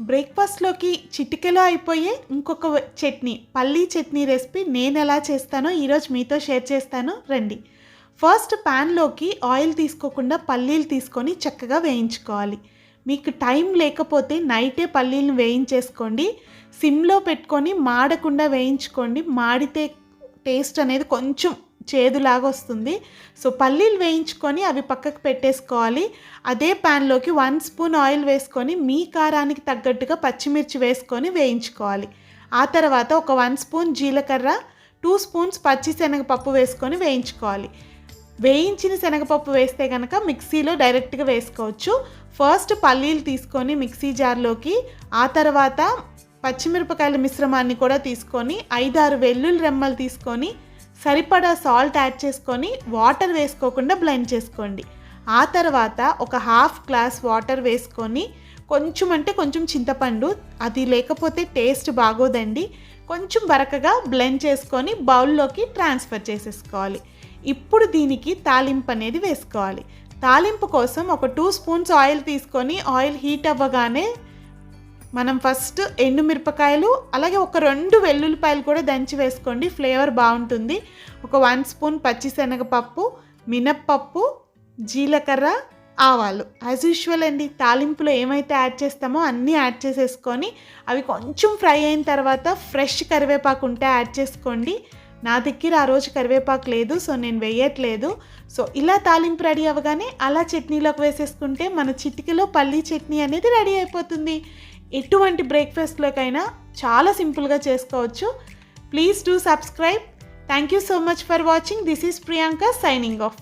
బ్రేక్ఫాస్ట్లోకి చిటికలో అయిపోయే ఇంకొక చట్నీ పల్లీ చట్నీ రెసిపీ నేను ఎలా చేస్తానో ఈరోజు మీతో షేర్ చేస్తాను. రండి. ఫస్ట్ ప్యాన్లోకి ఆయిల్ తీసుకోకుండా పల్లీలు తీసుకొని చక్కగా వేయించుకోవాలి. మీకు టైం లేకపోతే నైటే పల్లీలను వేయించేసుకోండి. సిమ్లో పెట్టుకొని మాడకుండా వేయించుకోండి. మాడితే టేస్ట్ అనేది కొంచెం చేదులాగా వస్తుంది సో పల్లీలు వేయించుకొని అవి పక్కకు పెట్టేసుకోవాలి. అదే ప్యాన్లోకి వన్ స్పూన్ ఆయిల్ వేసుకొని మీ కారానికి తగ్గట్టుగా పచ్చిమిర్చి వేసుకొని వేయించుకోవాలి. ఆ తర్వాత ఒక వన్ స్పూన్ జీలకర్ర టూ స్పూన్స్ పచ్చి శనగపప్పు వేసుకొని వేయించుకోవాలి. వేయించిన శనగపప్పు వేస్తే కనుక మిక్సీలో డైరెక్ట్గా వేసుకోవచ్చు. ఫస్ట్ పల్లీలు తీసుకొని మిక్సీ జార్లోకి ఆ తర్వాత పచ్చిమిరపకాయల మిశ్రమాన్ని కూడా తీసుకొని ఐదారు వెల్లుల్లి రెమ్మలు తీసుకొని సరిపడా సాల్ట్ యాడ్ చేసుకొని వాటర్ వేసుకోకుండా బ్లెండ్ చేసుకోండి. ఆ తర్వాత ఒక హాఫ్ గ్లాస్ వాటర్ వేసుకొని కొంచెం అంటే కొంచెం చింతపండు అది లేకపోతే టేస్ట్ బాగోదండి. కొంచెం వరకగా బ్లెండ్ చేసుకొని బౌల్లోకి ట్రాన్స్ఫర్ చేసేసుకోవాలి. ఇప్పుడు దీనికి తాలింపు అనేది వేసుకోవాలి. తాలింపు కోసం ఒక టూ స్పూన్స్ ఆయిల్ తీసుకొని ఆయిల్ హీట్ అవ్వగానే మనం ఫస్ట్ ఎండు మిరపకాయలు అలాగే ఒక రెండు వెల్లుల్లిపాయలు కూడా దంచి వేసుకోండి. ఫ్లేవర్ బాగుంటుంది. ఒక వన్ స్పూన్ పచ్చిశనగపప్పు మినప్పప్పు జీలకర్ర ఆవాలు. యాజ్ యూజువల్ అండి తాలింపులో ఏమైతే యాడ్ చేస్తామో అన్నీ యాడ్ చేసేసుకొని అవి కొంచెం ఫ్రై అయిన తర్వాత ఫ్రెష్ కరివేపాకు ఉంటే యాడ్ చేసుకోండి. నా దగ్గర ఆ రోజు కరివేపాకు లేదు సో నేను వేయట్లేదు. సో ఇలా తాలింపు రెడీ అవ్వగానే అలా చట్నీలోకి వేసేసుకుంటే మన చిటికలో పల్లీ చట్నీ అనేది రెడీ అయిపోతుంది. ఎటువంటి బ్రేక్ఫాస్ట్లోకైనా చాలా సింపుల్గా చేసుకోవచ్చు. Please do subscribe thank you so much for watching this is Priyanka signing off